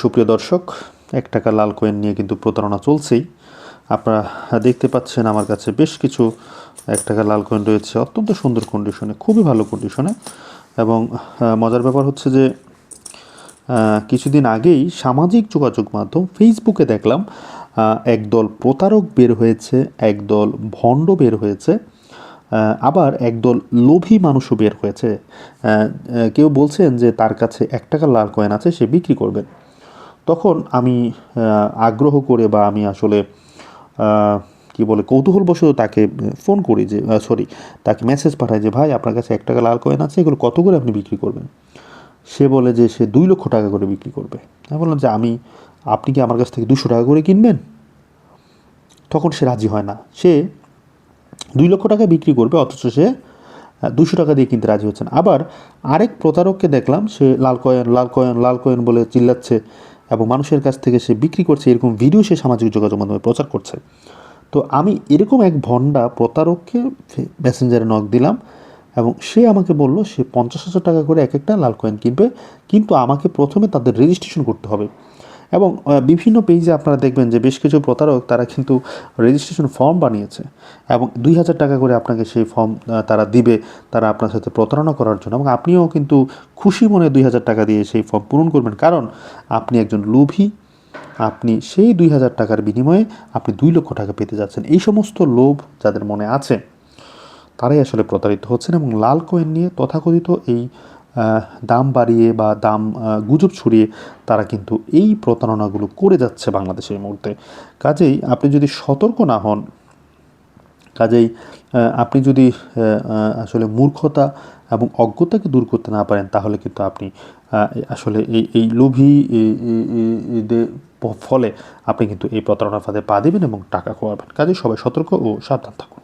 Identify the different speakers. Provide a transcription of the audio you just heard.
Speaker 1: সুপ্রিয় দর্শক, এক টাকা লাল কয়েন নিয়ে কিন্তু প্রতারণা চলছেই। আপনারা দেখতে পাচ্ছেন আমার কাছে বেশ কিছু এক টাকা লাল কয়েন রয়েছে, অত্যন্ত সুন্দর কন্ডিশনে খুবই ভালো কন্ডিশনে এবং মজার ব্যাপার হচ্ছে যে কিছুদিন আগেই সামাজিক যোগাযোগ মাধ্যম ফেসবুকে দেখলাম একদল প্রতারক বের হয়েছে, একদল ভণ্ড বের হয়েছে। আবার একদল লোভী মানুষও বের হয়েছে। কেউ বলছেন যে তার কাছে এক টাকা লাল কয়েন আছে, সে বিক্রি করবেন। তখন আমি আগ্রহ করে বা আমি আসলে কি বলে, কৌতূহলবশত তাকে ফোন করি যে সরি তাকে মেসেজ পাঠাই যে, ভাই, আপনার কাছে এক টাকা লাল কয়েন আছে, এগুলো কত করে আপনি বিক্রি করবেন? সে বলে যে, সে দুই লক্ষ টাকা করে বিক্রি করবে। আমি বললাম যে, আমি, আপনি কি আমার কাছ থেকে দুশো টাকা করে কিনবেন? তখন সে রাজি হয় না। সে দুই লক্ষ টাকা বিক্রি করবে, অথচ সে দুশো টাকা দিয়ে কিনতে রাজি হচ্ছেন আবার আরেক প্রতারককে দেখলাম, সে লাল কয়েন লাল কয়েন লাল কয়েন বলে চিল্লাচ্ছে এবং মানুষের কাছ থেকে সে বিক্রি করছে, এরকম ভিডিও সে সামাজিক যোগাযোগ মাধ্যমে প্রচার করছে। তো আমি এরকম এক ভণ্ডা প্রতারককে মেসেঞ্জারে নক দিলাম এবং সে আমাকে বলল, সে পঞ্চাশ হাজার টাকা করে এক একটা লাল কয়েন কিনবে, কিন্তু আমাকে প্রথমে তাদের রেজিস্ট্রেশন করতে হবে। এবং বিভিন্ন পেজে আপনারা দেখবেন যে বেশ কিছু প্রতারক তারা কিন্তু রেজিস্ট্রেশন ফর্ম বানিয়েছে এবং দুই হাজার টাকা করে আপনাকে সেই ফর্ম তারা দিবে, তারা আপনার সাথে প্রতারণা করার জন্য এবং আপনিও কিন্তু খুশি মনে দুই হাজার টাকা দিয়ে সেই ফর্ম পূরণ করবেন। কারণ আপনি একজন লোভী, আপনি সেই দুই হাজার টাকার বিনিময়ে আপনি দুই লক্ষ টাকা পেতে যাচ্ছেন। এই সমস্ত লোভ যাদের মনে আছে, তারাই আসলে প্রতারিত হচ্ছেন এবং লাল কয়েন নিয়ে তথাকথিত এই দাম বাড়িয়ে বা দাম গুজব ছড়িয়ে তারা কিন্তু এই প্রতারণাগুলো করে যাচ্ছে বাংলাদেশে এই মুহূর্তে। কাজেই আপনি যদি সতর্ক না হন, কাজেই আপনি যদি আসলে মূর্খতা এবং অজ্ঞতাকে দূর করতে না পারেন, তাহলে কিন্তু আপনি আসলে এই এই লোভী ফলে আপনি কিন্তু এই প্রতারণার ফাঁদে পা দেবেন এবং টাকা খোয়াবেন। কাজেই সবাই সতর্ক ও সাবধান থাকুন।